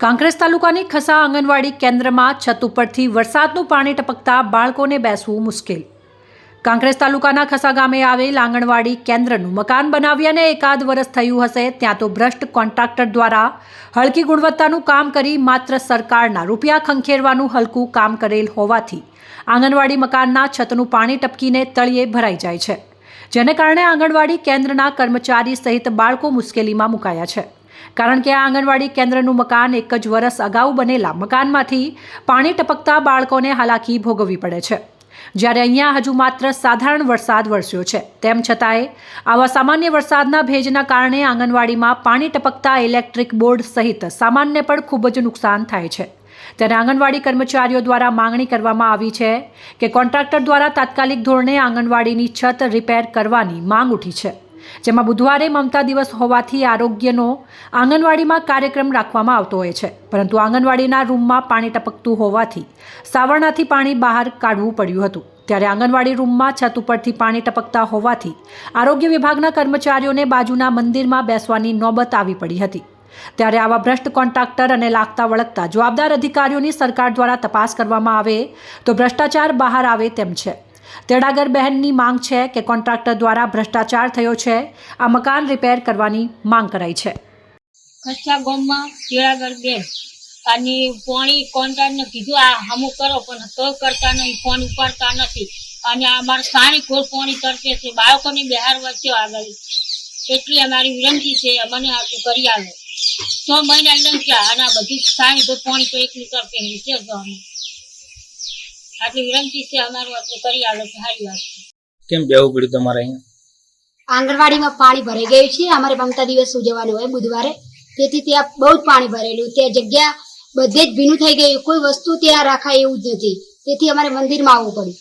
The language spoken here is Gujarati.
કાંકરેજ તાલુકાની ખસા આંગણવાડી કેન્દ્રમાં છત ઉપરથી વરસાદનું પાણી ટપકતા બાળકોને બેસવું મુશ્કેલ. કાંકરેજ તાલુકાના ખસા ગામે આવેલ આંગણવાડી કેન્દ્રનું મકાન બનાવ્યાને એકાદ વર્ષ થયું હશે ત્યાં તો ભ્રષ્ટ કોન્ટ્રાક્ટર દ્વારા હલકી ગુણવત્તાનું કામ કરી માત્ર સરકારના રૂપિયા ખંખેરવાનું હલકું કામ કરેલ હોવાથી આંગણવાડી મકાનના છતનું પાણી ટપકીને તળિયે ભરાઈ જાય છે, જેને કારણે આંગણવાડી કેન્દ્રના કર્મચારી સહિત બાળકો મુશ્કેલીમાં મુકાયા છે. કારણ કે આ આંગણવાડી કેન્દ્રનું મકાન એક જ વર્ષ અગાઉ બનેલા મકાનમાંથી પાણી ટપકતા બાળકોને હાલાકી ભોગવવી પડે છે. જ્યારે અહીંયા હજુ માત્ર સાધારણ વરસાદ વરસ્યો છે, તેમ છતાંય આવા સામાન્ય વરસાદના ભેજના કારણે આંગણવાડીમાં પાણી ટપકતા ઇલેક્ટ્રિક બોર્ડ સહિત સામાનને પણ ખૂબ જ નુકસાન થાય છે. ત્યારે આંગણવાડી કર્મચારીઓ દ્વારા માંગણી કરવામાં આવી છે કે કોન્ટ્રાક્ટર દ્વારા તાત્કાલિક ધોરણે આંગણવાડીની છત રિપેર કરવાની માંગ ઉઠી છે. જેમાં બુધવારે મમતા દિવસ હોવાથી આરોગ્યનો આંગણવાડીમાં કાર્યક્રમ રાખવામાં આવતો હોય છે. પરંતુ આંગણવાડીના રૂમમાં પાણી ટપકતું હોવાથી સાવરણાથી પાણી બહાર કાઢવું પડ્યું હતું. ત્યારે આંગણવાડી રૂમમાં છત ઉપરથી પાણી ટપકતા હોવાથી આરોગ્ય વિભાગના કર્મચારીઓને બાજુના મંદિરમાં બેસવાની નોબત આવી પડી હતી. ત્યારે આવા ભ્રષ્ટ કોન્ટ્રાક્ટર અને લાગતા વળગતા જવાબદાર અધિકારીઓની સરકાર દ્વારા તપાસ કરવામાં આવે તો ભ્રષ્ટાચાર બહાર આવે તેમ છે. તેડાગર બહેનની માંગ છે કે કોન્ટ્રાક્ટર દ્વારા ભ્રષ્ટાચાર થયો છે. આ મકાન રિપેર કરવાની માંગ કરાઈ છે. કચ્છા ગામમાં તેડાગર બે અને પોણી કોન્ટ્રાક્ટને કીધું, આ હમું કરો, પણ તો કરતા નહીં, ફોન ઉપાડતા નથી. અને અમારા સ્થાનિક કોઈ પોણી તરફે છે, બાળકોની બહાર વચ્ચે આગળ એટલી અમારી વિનંતી છે, અમને આટલું કરી આવે છ મહિના લંચા અને આ બધી સ્થાનિક કોર પોણી તો એકલી તરફે છે અમે આટલી વિનંતી છે અમારું આટલું કરી આવે તો સારી વાત છે. કેમ બેવું પડ્યું તમારે અહીંયા? આંગણવાડીમાં પાણી ભરાઈ ગયું છે અમારે મમતા દિવસ ઉજવવાનું હોય બુધવારે. તેથી ત્યાં બહુ જ પાણી ભરેલું ત્યાં જગ્યા બધે જ ભીનું થઈ ગયું કોઈ વસ્તુ ત્યાં રાખાય એવું જ નથી. તેથી અમારે મંદિરમાં આવવું પડ્યું.